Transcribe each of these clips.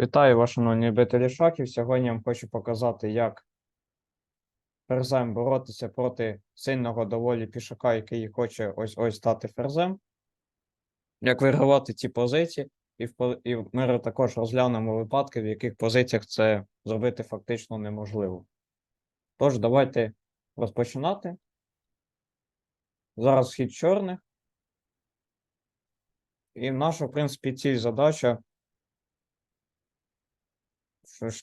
Вітаю вас, шановні любителі шахів. Сьогодні я вам хочу показати, як ферзем боротися проти сильного доволі пішака, який хоче ось ось стати ферзем. Як вигравати ці позиції, і, в, і ми також розглянемо випадки, в яких позиціях це зробити фактично неможливо. Тож, давайте розпочинати. Зараз хід чорних. І наша, в принципі, ціль задача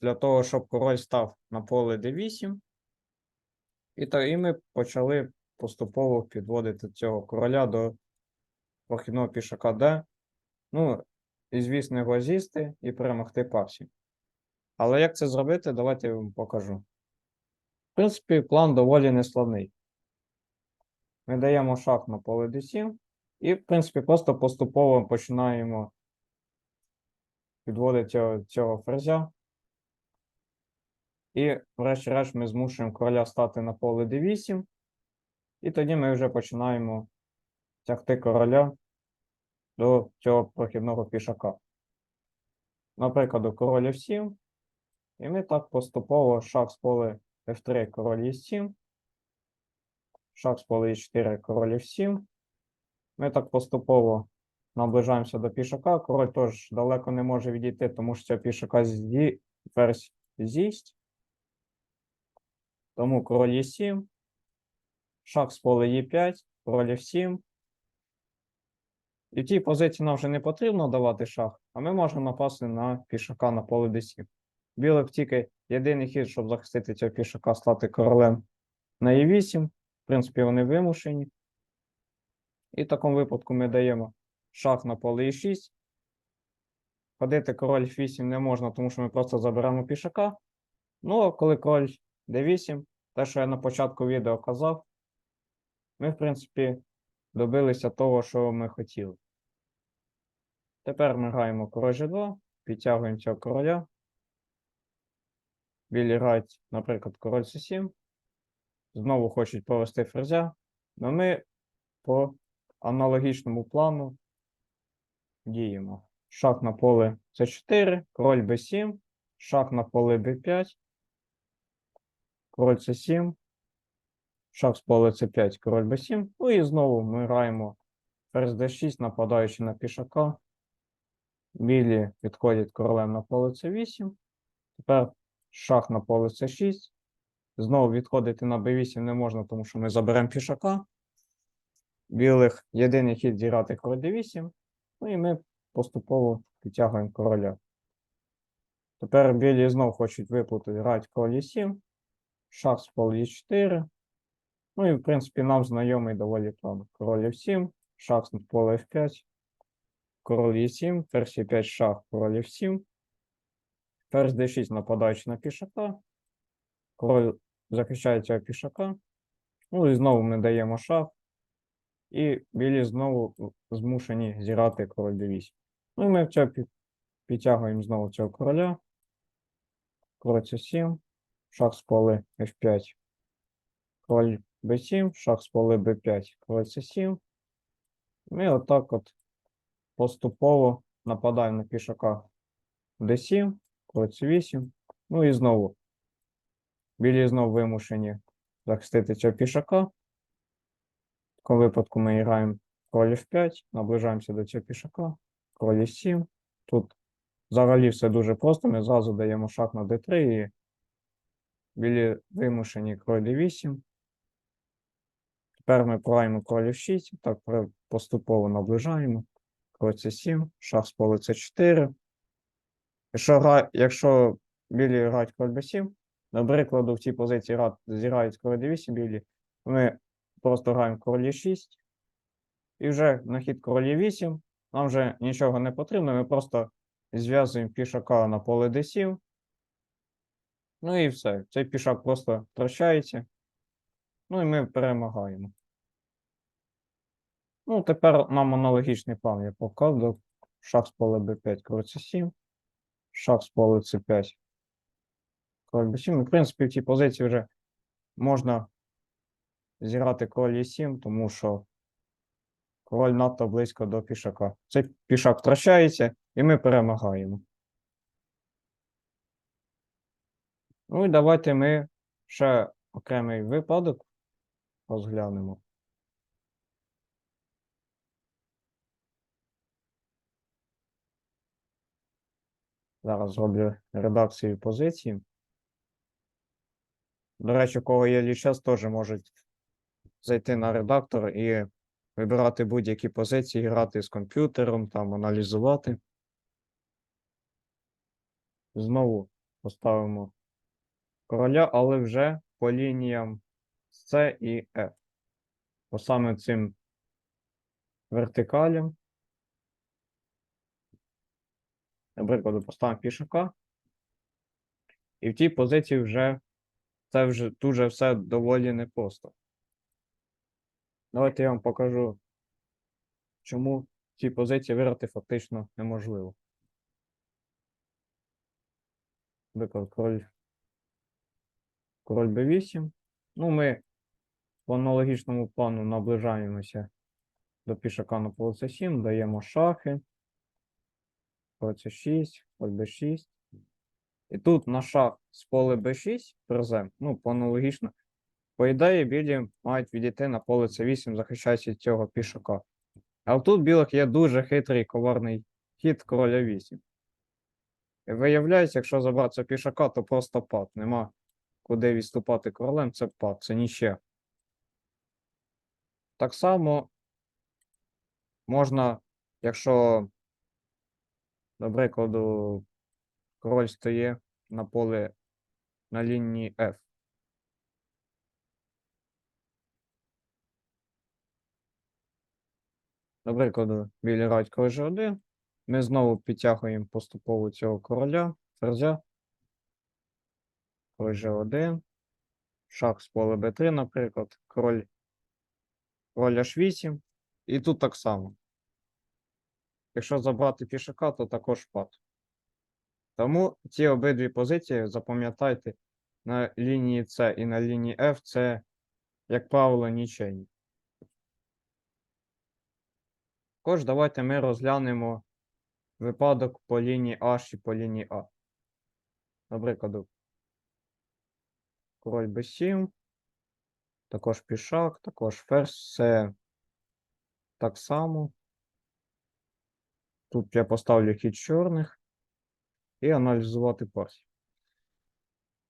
для того, щоб король став на поле d8. І, та, і ми почали поступово підводити цього короля до прохідного пішака d. Ну, і, звісно, його з'їсти і перемогти пасі. Але як це зробити, давайте я вам покажу. В принципі, план доволі нескладний. Ми даємо шах на поле d7, і, в принципі, просто поступово починаємо підводити цього, цього ферзя. І, врешті-решт, ми змушуємо короля стати на поле d8. І тоді ми вже починаємо тягти короля до цього прохідного пішака. Наприклад, король f7. І ми так поступово шах з поле f3, король e7. Шах з поле e4, король f7. Ми так поступово наближаємося до пішака. Король теж далеко не може відійти, тому що цього пішака ферзь з'їсть. Тому король Е7, шах з поля Е5, король F7. І в тій позиції нам вже не потрібно давати шах, а ми можемо напасти на пішака на поле d7. Білих тільки єдиний хід, щоб захистити цього пішака, стати королем на Е8. В принципі, вони вимушені. І в такому випадку ми даємо шах на поле Е6. Ходити король F8 не можна, тому що ми просто заберемо пішака. Ну, а коли король d8, те, що я на початку відео казав, ми, в принципі, добилися того, що ми хотіли. Тепер ми граємо король G2, підтягуємо цього короля. Білі грають, наприклад, король C7. Знову хочуть провести ферзя. Но ми по аналогічному плану діємо. Шах на поле c4, король b7, шах на поле b5, король c7, шах з поля c5, король b7. Ну і знову ми граємо ферзь d6, нападаючи на пішака. Білі відходять королем на поле c8. Тепер шах на поле c6. Знову відходити на b8 не можна, тому що ми заберемо пішака. Білих єдиний хід зіграти король d8. Ну і ми поступово підтягуємо короля. Тепер білі знов хочуть виплутати грати король 7, шах з поле e4. Ну і, в принципі, нам знайомий доволі план. Король f7, шах з поле f5, король e7, ферзь e5, шах, король f7, ферзь d6 нападаючи на пішака, король захищає цього пішака. Ну і знову ми даємо шах. І білі знову змушені зіграти король d8. Ну і ми в підтягуємо знову цього короля. Король c7, шах з поле f5, король b7, шах з поле b5, король c7. Ми отак от поступово нападаємо на пішака d7, король c8. Ну і знову. Білі знову вимушені захистити цього пішака. В такому випадку ми граємо король f5, наближаємося до цього пішака, король f7. Тут взагалі все дуже просто. Ми зразу даємо шах на d3 і білі вимушені король d8. Тепер ми граємо король f6, так поступово наближаємо. Король c7, шах з поле c4. Якщо, гра... Якщо білі грають король b7, до прикладу, в цій позиції гра- зіграють король d8 білі, ми просто граємо король e6. І вже на хід король e8 нам вже нічого не потрібно, ми просто зв'язуємо пішака на поле d7. Ну і все. Цей пішак просто втрачається. Ну і ми перемагаємо. Ну, тепер нам аналогічний план я показував. Шах з поле b5, король c7, шах з поле c5, король b7. І, В принципі, в цій позиції вже можна зіграти король e7, тому що король надто близько до пішака. Цей пішак втрачається, і ми перемагаємо. Ну і давайте ми ще окремий випадок розглянемо. Зараз зроблю редакцію позиції. До речі, у кого є лічас, теж можуть зайти на редактор і вибирати будь-які позиції, грати з комп'ютером, там аналізувати. Знову поставимо короля, але вже по лініям С і F. По саме цим вертикалям. Наприклад, поставимо пішака. І в тій позиції вже це вже дуже все доволі непросто. Давайте я вам покажу, чому в цій позиції виграти фактично неможливо. Наприклад, король, король b8. Ну, ми по аналогічному плану наближаємося до пішака на поле c7, даємо шахи. Поле c6, поле b6. І тут на шах з поле b6 призем, ну, по аналогічно. По ідеї, білі мають відійти на поле c8, захищаючи цього пішака. А тут білих є дуже хитрий коварний хід короля 8. І виявляється, якщо забрати пішака, то просто пад. Нема куди відступати королем, це пад, це ніще. Так само можна, якщо, до прикладу, король стає на поле на лінії F. До прикладу, білі грають король G1. Ми знову підтягуємо поступово цього короля, ферзя. Король G1. Шах з поля B3, наприклад, король, король H8. І тут так само. Якщо забрати пішака, то також пад. Тому ці обидві позиції запам'ятайте на лінії С і на лінії F це, як правило, нічейні. Також давайте ми розглянемо випадок по лінії H і по лінії А. Наприклад, король b7, також пішак, також ферзь, все так само. Тут я поставлю хід чорних і аналізувати партію.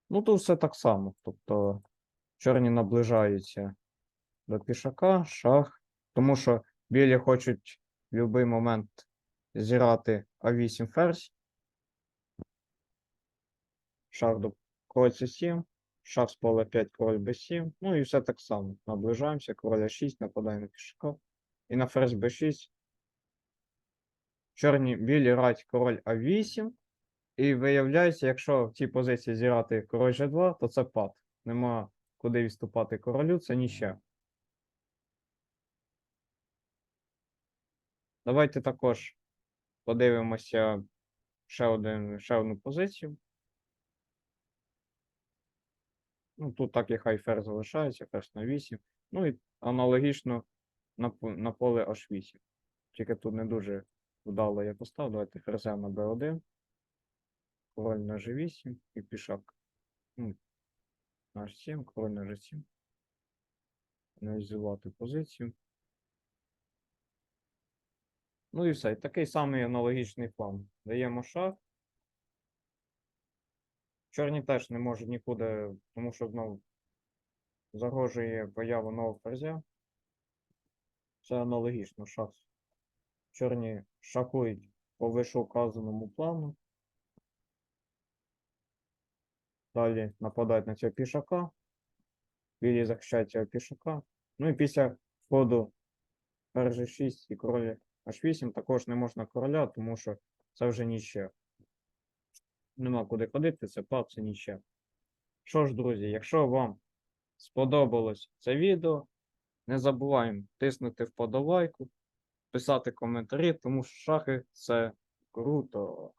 Ну, тут все так само. Тобто чорні наближаються до пішака, шах, тому що білі хочуть в будь-який момент зіграти А8 ферзь. Шах до король С7, шах з поля 5, король Б7. Ну і все так само. Наближаємося, король А6, нападаємо на пішака. І на ферзь Б6. Чорні білі грають король А8. І виявляється, якщо в цій позиції зіграти король G2, то це пад. Нема куди відступати королю, це ніще. Давайте також подивимося ще, один, ще одну позицію. Ну, тут так і хай ферзь залишається, ферзь на 8. Ну і аналогічно на, на поле H8. Тільки тут не дуже вдало я поставив. Давайте ферзя на B1. Король на G8 і пішак. На H7, король на G7. Аналізувати позицію. Ну і все. Такий самий аналогічний план. Даємо шах. Чорні теж не можуть нікуди, тому що знову загрожує появу нового ферзя. Це аналогічно шах. Чорні шахують по вишеуказаному плану. Далі нападають на цього пішака. Білі захищають цього пішака. Ну і після входу ферзь 6 і король H8 також не можна короля, тому що це вже ніще. Нема куди ходити, це пап, це ніще. Що ж, друзі, якщо вам сподобалось це відео, не забуваємо тиснути вподобайку, писати коментарі, тому що шахи це круто.